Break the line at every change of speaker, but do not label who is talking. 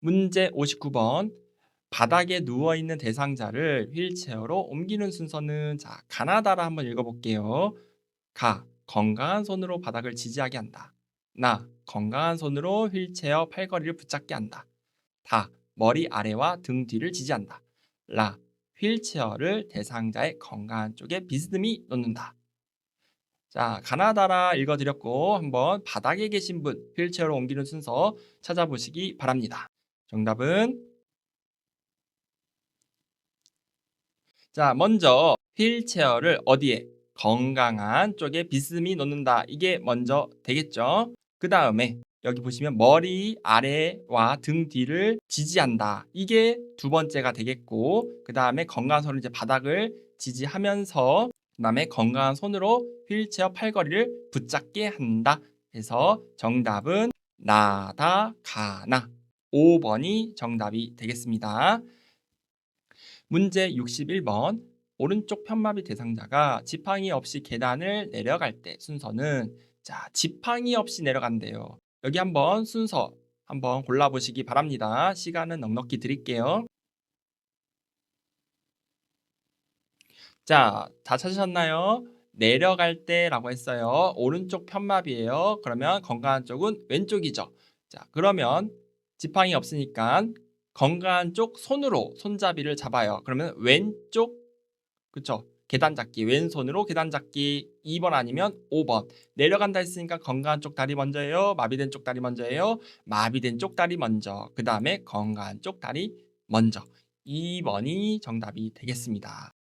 문제 59번. 바닥에 누워 있는 대상자를 휠체어로 옮기는 순서는 자, 가나다라 한번 읽어 볼게요. 가. 건강한 손으로 바닥을 지지하게 한다. 나. 건강한 손으로 휠체어 팔걸이를 붙잡게 한다. 다. 머리 아래와 등 뒤를 지지한다. 라. 휠체어를 대상자의 건강한 쪽에 비스듬히 놓는다. 자, 가나다라 읽어드렸고 한번 바닥에 계신 분 휠체어로 옮기는 순서 찾아보시기 바랍니다. 정답은 자, 먼저 휠체어를 어디에? 건강한 쪽에 비스듬히 놓는다. 이게 먼저 되겠죠? 그 다음에 여기 보시면 머리 아래와 등 뒤를 지지한다. 이게 두 번째가 되겠고 그 다음에 건강한 손으로 이제 바닥을 지지하면서 그 다음에 건강한 손으로 휠체어 팔걸이를 붙잡게 한다. 그래서 정답은 나다 가나 5번이 정답이 되겠습니다. 문제 61번 오른쪽 편마비 대상자가 지팡이 없이 계단을 내려갈 때 순서는 자 지팡이 없이 내려간대요. 여기 한번 순서 한번 골라보시기 바랍니다. 시간은 넉넉히 드릴게요. 자, 다 찾으셨나요? 내려갈 때라고 했어요. 오른쪽 편마비예요. 그러면 건강한 쪽은 왼쪽이죠. 자, 그러면 지팡이 없으니까 건강한 쪽 손으로 손잡이를 잡아요. 그러면 왼쪽 그쵸? 계단 잡기 왼손으로 계단 잡기 2번 아니면 5번. 내려간다 했으니까 건강한 쪽 다리 먼저예요. 마비된 쪽 다리 먼저예요. 마비된 쪽 다리 먼저. 그 다음에 건강한 쪽 다리 먼저. 2번이 정답이 되겠습니다